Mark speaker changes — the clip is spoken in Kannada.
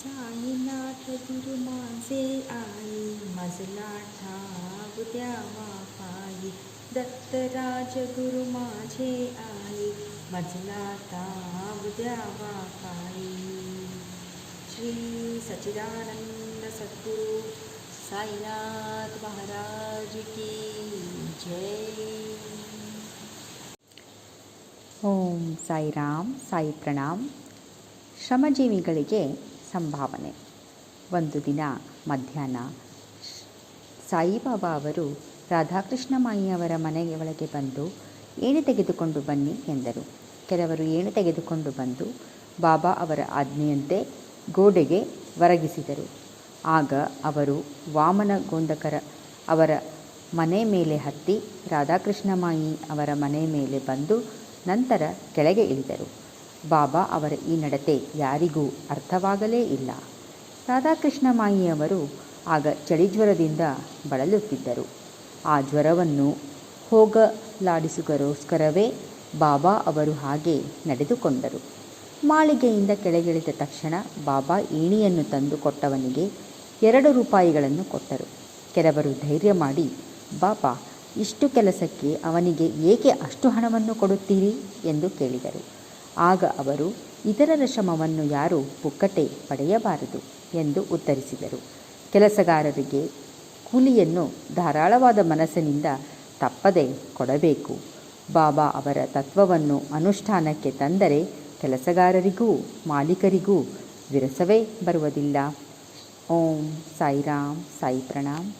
Speaker 1: साईनाथ गुरु माझे आई मजला ठाव द्यावा पायी दत्तराज गुरु माझे आई मजला ठाव द्यावा पायी श्री सच्चिदानंद सद्गुरु साईनाथ महाराज की जय
Speaker 2: ಓಂ ಸಾಯಿರಾಮ್ ಸಾಯಿ ಪ್ರಣಾಮ್ ಶ್ರಮಜೀವಿಗಳಿಗೆ ಸಂಭಾವನೆ. ಒಂದು ದಿನ ಮಧ್ಯಾಹ್ನ, ಸಾಯಿಬಾಬಾ ಅವರು ರಾಧಾಕೃಷ್ಣ ಮಾಯಿಯವರ ಮನೆಗೆ ಒಳಗೆ ಬಂದು, ಏಣಿ ತೆಗೆದುಕೊಂಡು ಬನ್ನಿ ಎಂದರು. ಕೆಲವರು ಏಣಿ ತೆಗೆದುಕೊಂಡು ಬಂದು, ಬಾಬಾ ಅವರ ಆಜ್ಞೆಯಂತೆ ಗೋಡೆಗೆ ಒರಗಿಸಿದರು. ಆಗ ಅವರು ವಾಮನ ಗೋಂದಕರ, ಅವರ ಮನೆ ಮೇಲೆ ಹತ್ತಿ ರಾಧಾಕೃಷ್ಣ ಮಾಯಿ ಅವರ ಮನೆ ಮೇಲೆ ಬಂದು ನಂತರ ಕೆಳಗೆ ಇಳಿದರು. ಬಾಬಾ ಅವರ ಈ ನಡತೆ ಯಾರಿಗೂ ಅರ್ಥವಾಗಲೇ ಇಲ್ಲ. ರಾಧಾಕೃಷ್ಣ ಮಾಯಿಯವರು ಆಗ ಚಳಿಜ್ವರದಿಂದ ಬಳಲುತ್ತಿದ್ದರು. ಆ ಜ್ವರವನ್ನು ಹೋಗಲಾಡಿಸುಗರೋಸ್ಕರವೇ ಬಾಬಾ ಅವರು ಹಾಗೆ ನಡೆದುಕೊಂಡರು. ಮಾಳಿಗೆಯಿಂದ ಕೆಳಗಿಳಿದ ತಕ್ಷಣ ಬಾಬಾ ಏಣಿಯನ್ನು ತಂದು ಕೊಟ್ಟವನಿಗೆ ಎರಡು ರೂಪಾಯಿಗಳನ್ನು ಕೊಟ್ಟರು. ಕೆಲವರು ಧೈರ್ಯ ಮಾಡಿ, ಬಾಬಾ, ಇಷ್ಟು ಕೆಲಸಕ್ಕೆ ಅವನಿಗೆ ಏಕೆ ಅಷ್ಟು ಹಣವನ್ನು ಕೊಡುತ್ತೀರಿ? ಎಂದು ಕೇಳಿದರು. ಆಗ ಅವರು, ಇತರರ ಶ್ರಮವನ್ನು ಯಾರೂ ಪುಕ್ಕಟೆ ಪಡೆಯಬಾರದು ಎಂದು ಉತ್ತರಿಸಿದರು. ಕೆಲಸಗಾರರಿಗೆ ಕೂಲಿಯನ್ನು ಧಾರಾಳವಾದ ಮನಸ್ಸಿನಿಂದ ತಪ್ಪದೆ ಕೊಡಬೇಕು. ಬಾಬಾ ಅವರ ತತ್ವವನ್ನು ಅನುಷ್ಠಾನಕ್ಕೆ ತಂದರೆ ಕೆಲಸಗಾರರಿಗೂ, ಮಾಲೀಕರಿಗೂ ವಿರಸವೇ ಬರುವುದಿಲ್ಲ. ಓಂ ಸಾಯಿರಾಮ್ ಸಾಯಿ ಪ್ರಣಾಮ್